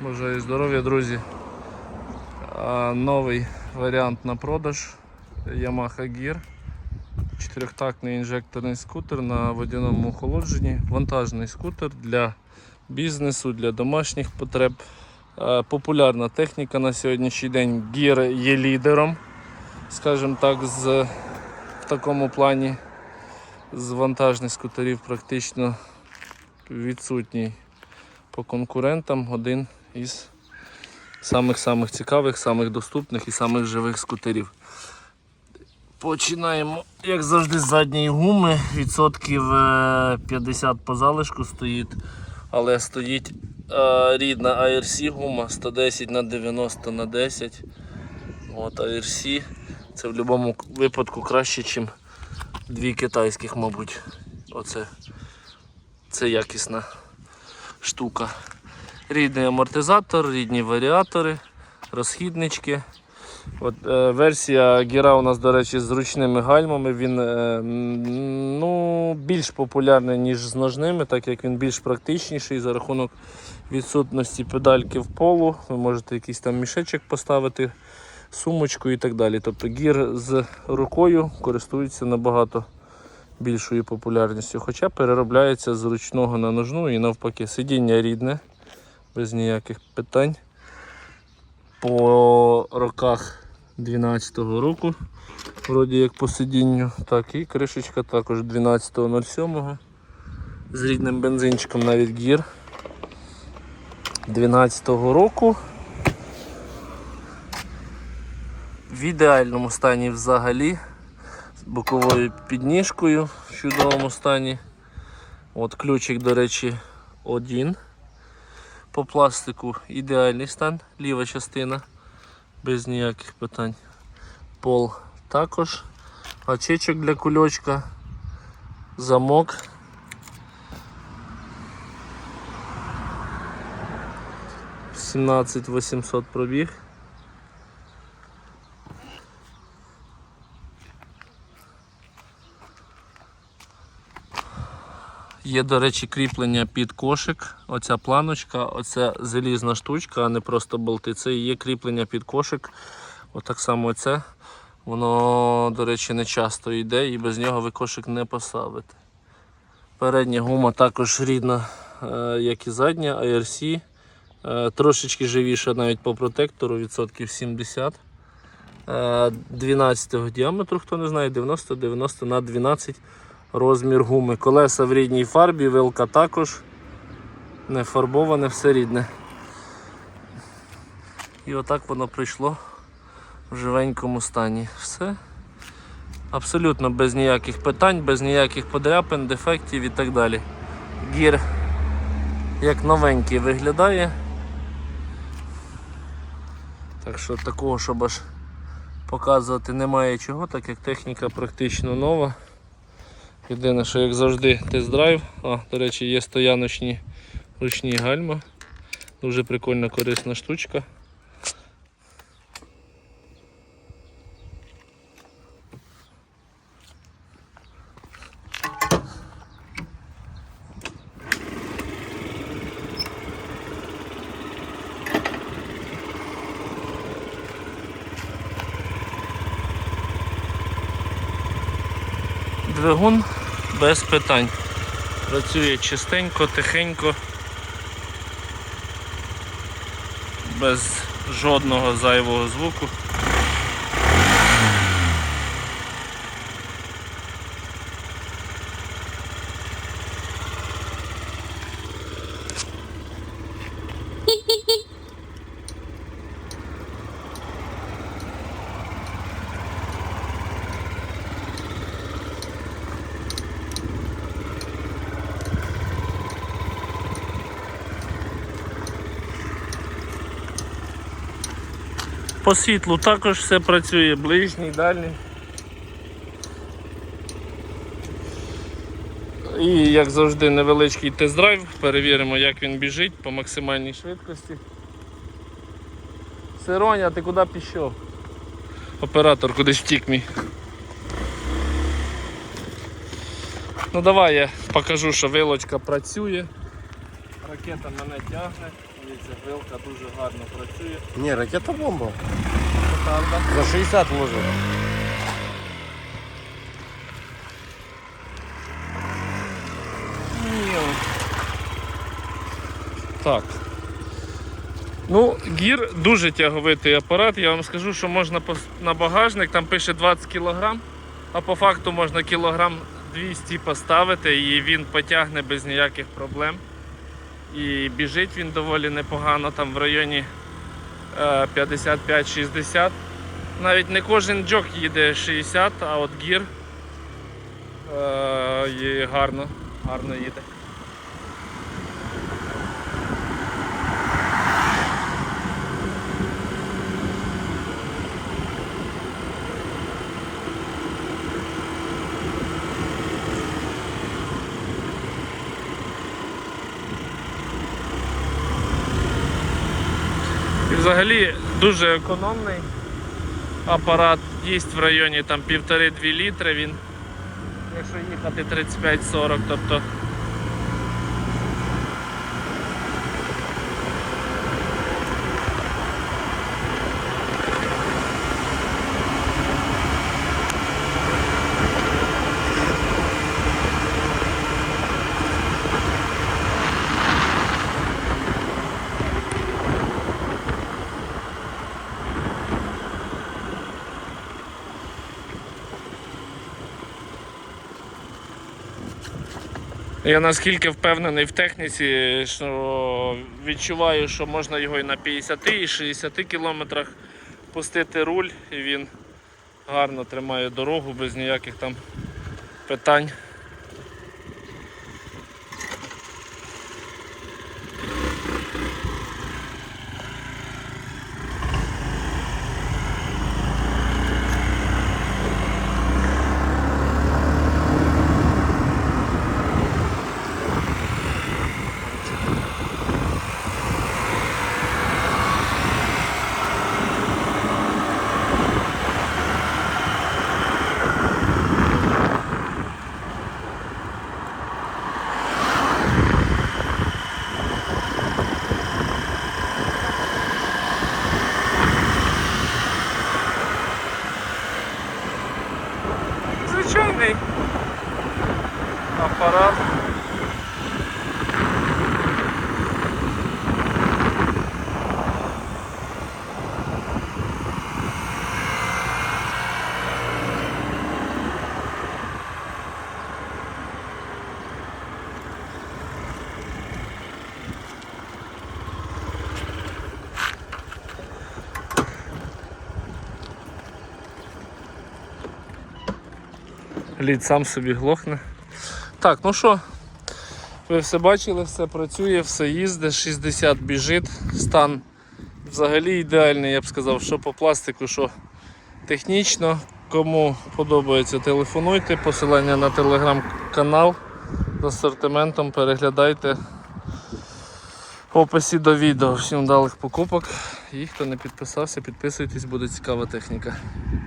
Бажаю здоров'я, друзі. Новий варіант на продаж Yamaha Gear. Чотирьохтактний інжекторний скутер на водяному охолодженні. Вантажний скутер для бізнесу, для домашніх потреб. Популярна техніка на сьогоднішній день. Gear є лідером, скажімо так, з, в такому плані з вантажних скутерів практично відсутній по конкурентам один із самих-самих цікавих, самих доступних і самих живих скутерів. Починаємо, як завжди, з задньої гуми. Відсотків е, 50 по залишку стоїть, але стоїть е, рідна ARC гума 110 на 90 на 10. От ARC. Це в будь-якому випадку краще, ніж дві китайських, мабуть. Оце це якісна штука. Рідний амортизатор, рідні варіатори, розхіднички. От, е, версія Гіра у нас, до речі, з ручними гальмами. Він е, ну, більш популярний, ніж з ножними, так як він більш практичніший за рахунок відсутності педальки в полу. Ви можете якийсь там мішечок поставити, сумочку і так далі. Тобто гір з рукою користується набагато більшою популярністю, хоча переробляється з ручного на ножну і навпаки. Сидіння рідне, без ніяких питань. По роках 12-го року, вроді як по сидінню, так і кришечка також 12.07 з рідним бензинчиком навіть гір 12-го року. В ідеальному стані взагалі з боковою підніжкою в чудовому стані. От ключик, до речі, один. По пластику ідеальний стан, ліва частина, без ніяких питань. Пол також. Очечок для кульочка, замок. Сімнадцять 800 пробіг. Є, до речі, кріплення під кошик. Оця планочка, оця залізна штучка, а не просто болти. Це є кріплення під кошик. Отак само це. Воно, до речі, не часто йде і без нього ви кошик не поставите. Передня гума також рідна, е, як і задня, ARC. Е, Трошечки живіша навіть по протектору, відсотків 70. Е, 12 діаметру, хто не знає, 90-90 на 12 розмір гуми. Колеса в рідній фарбі, вилка також. Не фарбоване, все рідне. І отак воно прийшло в живенькому стані. Все. Абсолютно без ніяких питань, без ніяких подряпин, дефектів і так далі. Гір як новенький виглядає. Так що такого, щоб аж показувати немає чого, так як техніка практично нова. Єдине, що як завжди тест-драйв. А, до речі, є стояночні ручні гальма. Дуже прикольна корисна штучка. Двигун без питань. Працює чистенько, тихенько, без жодного зайвого звуку. По світлу також все працює, ближній, дальній. І як завжди невеличкий тест-драйв, перевіримо як він біжить по максимальній швидкості. Сироня, ти куди пішов? Оператор кудись втік мій. Ну давай я покажу, що вилочка працює. Ракета мене тягне, Дивіться, грилка дуже гарно працює. Ні, ракета бомба. За 60 може. Так. Ну, гір дуже тяговитий апарат. Я вам скажу, що можна на багажник, там пише 20 кг, а по факту можна кілограм 200 поставити і він потягне без ніяких проблем. І біжить він доволі непогано, там в районі е, 55-60. Навіть не кожен джок їде 60, а от гір е, гарно, гарно їде. Взагалі дуже економний апарат. Їсть в районі там 1,5-2 літри він. Якщо їхати 35-40, тобто. Я наскільки впевнений в техніці, що відчуваю, що можна його і на 50 і 60 кілометрах пустити руль, і він гарно тримає дорогу без ніяких там питань. Звичайний апарат. Лід сам собі глохне. Так, ну що, ви все бачили, все працює, все їздить, 60 біжить, стан взагалі ідеальний, я б сказав, що по пластику, що технічно. Кому подобається, телефонуйте, посилання на телеграм-канал з асортиментом переглядайте в описі до відео. Всім вдалих покупок. І хто не підписався, підписуйтесь, буде цікава техніка.